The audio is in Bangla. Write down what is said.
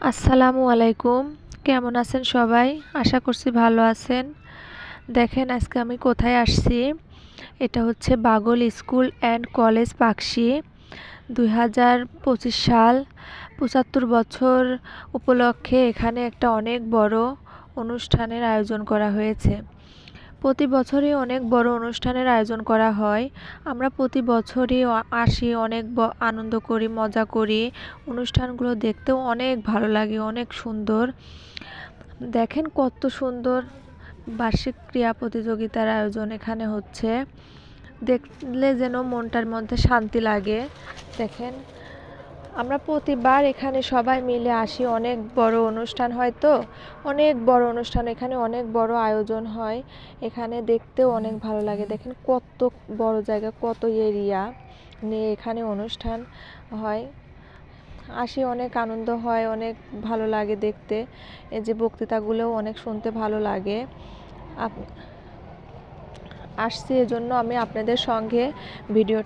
আসসালামু আলাইকুম। কেমন আছেন সবাই? আশা করছি ভালো আছেন। দেখেন, আজকে আমি কোথায় আসছি? এটা হচ্ছে Bagal school and college Pakshi দুই হাজার পঁচিশ সাল, পঁচাত্তর বছর উপলক্ষে এখানে একটা অনেক বড় অনুষ্ঠানের আয়োজন করা হয়েছে। প্রতি বছরই অনেক বড় অনুষ্ঠানের আয়োজন করা হয়। আমরা প্রতি বছরই আসি, অনেক আনন্দ করি, মজা করি। অনুষ্ঠানগুলো দেখতেও অনেক ভালো লাগে, অনেক সুন্দর। দেখেন কত সুন্দর বার্ষিক ক্রীড়া প্রতিযোগিতার আয়োজন এখানে হচ্ছে। দেখলে যেন মনটার মধ্যে শান্তি লাগে। দেখেন আমরা প্রতিবার এখানে সবাই মিলে আসি, অনেক বড় অনুষ্ঠান হয় তো, অনেক বড় অনুষ্ঠান, এখানে অনেক বড় আয়োজন হয়, এখানে দেখতেও অনেক ভালো লাগে। দেখেন কত বড় জায়গা, কত এরিয়া নিয়ে এখানে অনুষ্ঠান হয়। আসি অনেক আনন্দ হয়, অনেক ভালো লাগে দেখতে, এই যে বক্তৃতাগুলোও অনেক শুনতে ভালো লাগে। আসছি এজন্য আমি আপনাদের সঙ্গে ভিডিও